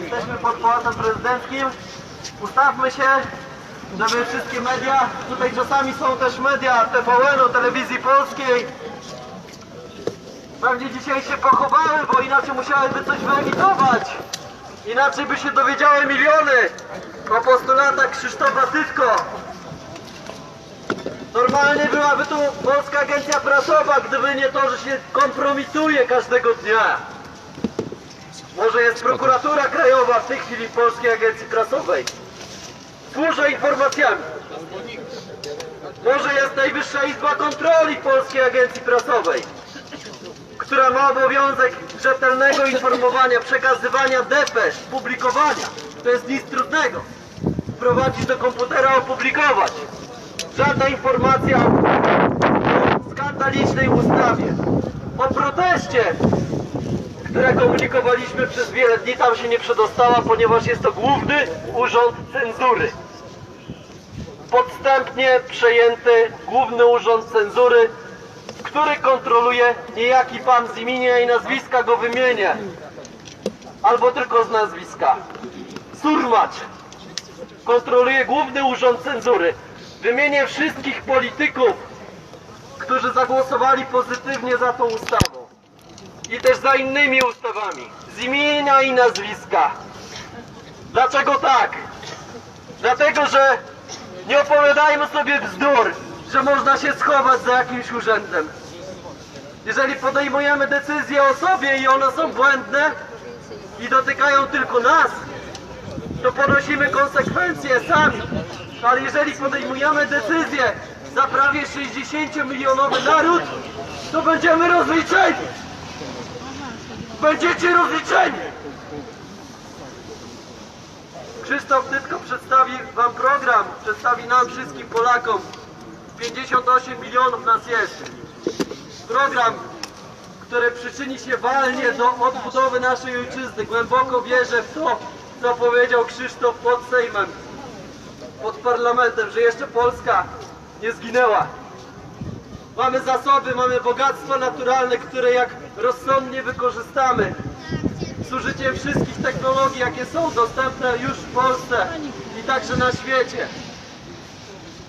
Jesteśmy pod Pałacem Prezydenckim. Ustawmy się, żeby wszystkie media, tutaj czasami są też media TVN-u, Telewizji Polskiej, pewnie dzisiaj się pochowały, bo inaczej musiałyby coś wyemitować. Inaczej by się dowiedziały miliony o postulatach Krzysztofa Tytko. Normalnie byłaby tu Polska Agencja Prasowa, gdyby nie to, że się kompromituje każdego dnia. Może jest prokuratura krajowa w tej chwili Polskiej Agencji Prasowej. Służę informacjami. Może jest Najwyższa Izba Kontroli Polskiej Agencji Prasowej, która ma obowiązek rzetelnego informowania, przekazywania depesz, publikowania. To jest nic trudnego. Wprowadzić do komputera, opublikować. Żadna informacja o skandalicznej ustawie. O proteście, które komunikowaliśmy przez wiele dni, tam się nie przedostała, ponieważ jest to główny urząd cenzury. Podstępnie przejęty główny urząd cenzury, który kontroluje niejaki pan z imienia i nazwiska go wymienię. Albo tylko z nazwiska. Surmacz. Kontroluje główny urząd cenzury. Wymienię wszystkich polityków, którzy zagłosowali pozytywnie za tą ustawą i też za innymi ustawami. Z imienia i nazwiska. Dlaczego tak? Dlatego, że nie opowiadajmy sobie bzdur, że można się schować za jakimś urzędem. Jeżeli podejmujemy decyzje o sobie i one są błędne i dotykają tylko nas, to ponosimy konsekwencje sami. Ale jeżeli podejmujemy decyzję za prawie 60-milionowy naród, to będziemy rozliczeni. Będziecie rozliczeni! Krzysztof Tytko przedstawi Wam program, przedstawi nam wszystkim Polakom. 58 milionów nas jest. Program, który przyczyni się walnie do odbudowy naszej ojczyzny. Głęboko wierzę w to, co powiedział Krzysztof pod Sejmem, pod parlamentem, że jeszcze Polska nie zginęła. Mamy zasoby, mamy bogactwa naturalne, które jak rozsądnie wykorzystamy z użyciem wszystkich technologii, jakie są dostępne już w Polsce i także na świecie,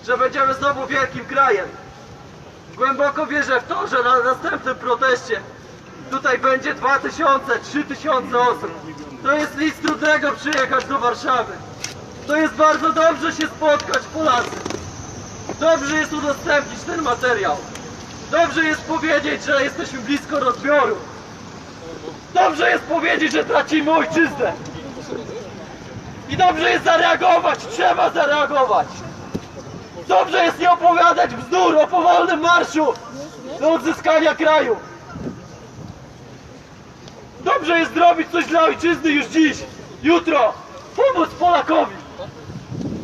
że będziemy znowu wielkim krajem. Głęboko wierzę w to, że na następnym proteście tutaj będzie 2000, 3000 osób. To jest nic trudnego przyjechać do Warszawy. To jest bardzo dobrze się spotkać Polacy. Dobrze jest udostępnić ten materiał. Dobrze jest powiedzieć, że jesteśmy blisko rozbioru. Dobrze jest powiedzieć, że tracimy ojczyznę. I dobrze jest zareagować, trzeba zareagować. Dobrze jest nie opowiadać bzdur o powolnym marszu do odzyskania kraju. Dobrze jest zrobić coś dla ojczyzny już dziś, jutro, pomóc Polakowi.